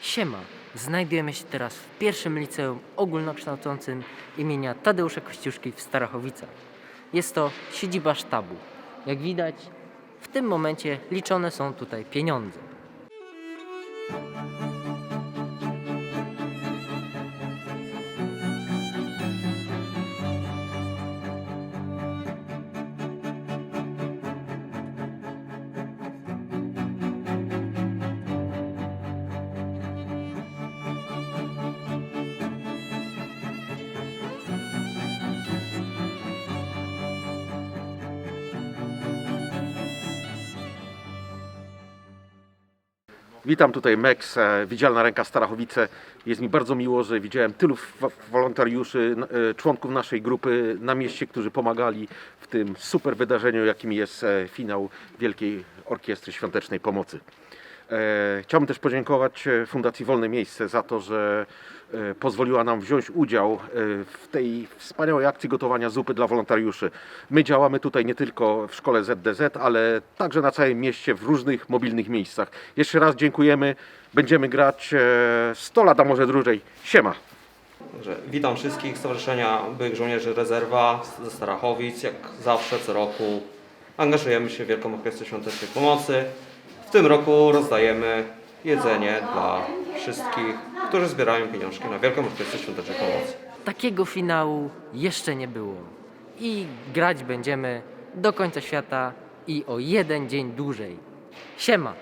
Siema, znajdujemy się teraz w pierwszym liceum ogólnokształcącym imienia Tadeusza Kościuszki w Starachowicach. Jest to siedziba sztabu. Jak widać, w tym momencie liczone są tutaj pieniądze. Witam tutaj Mex, e, Widzialna Ręka Starachowice. Jest mi bardzo miło, że widziałem tylu wolontariuszy, e, członków naszej grupy na mieście, którzy pomagali w tym super wydarzeniu, jakim jest e, finał Wielkiej Orkiestry Świątecznej Pomocy. E, Chciałbym też podziękować e, Fundacji Wolne Miejsce za to, że e, pozwoliła nam wziąć udział w tej wspaniałej akcji gotowania zupy dla wolontariuszy. My działamy tutaj nie tylko w szkole ZDZ, ale także na całym mieście, w różnych mobilnych miejscach. Jeszcze raz dziękujemy. Będziemy grać e, 100 lat, a może dłużej. Siema! Witam wszystkich Stowarzyszenia Byłych Żołnierzy Rezerwa ze Starachowic. Jak zawsze, co roku angażujemy się w Wielką Orkiestrę Świątecznej Pomocy. W tym roku rozdajemy jedzenie dla wszystkich, którzy zbierają pieniążki na Wielką Orkiestrę Świątecznej Pomocy. Takiego finału jeszcze nie było. I grać będziemy do końca świata i o jeden dzień dłużej. Siema!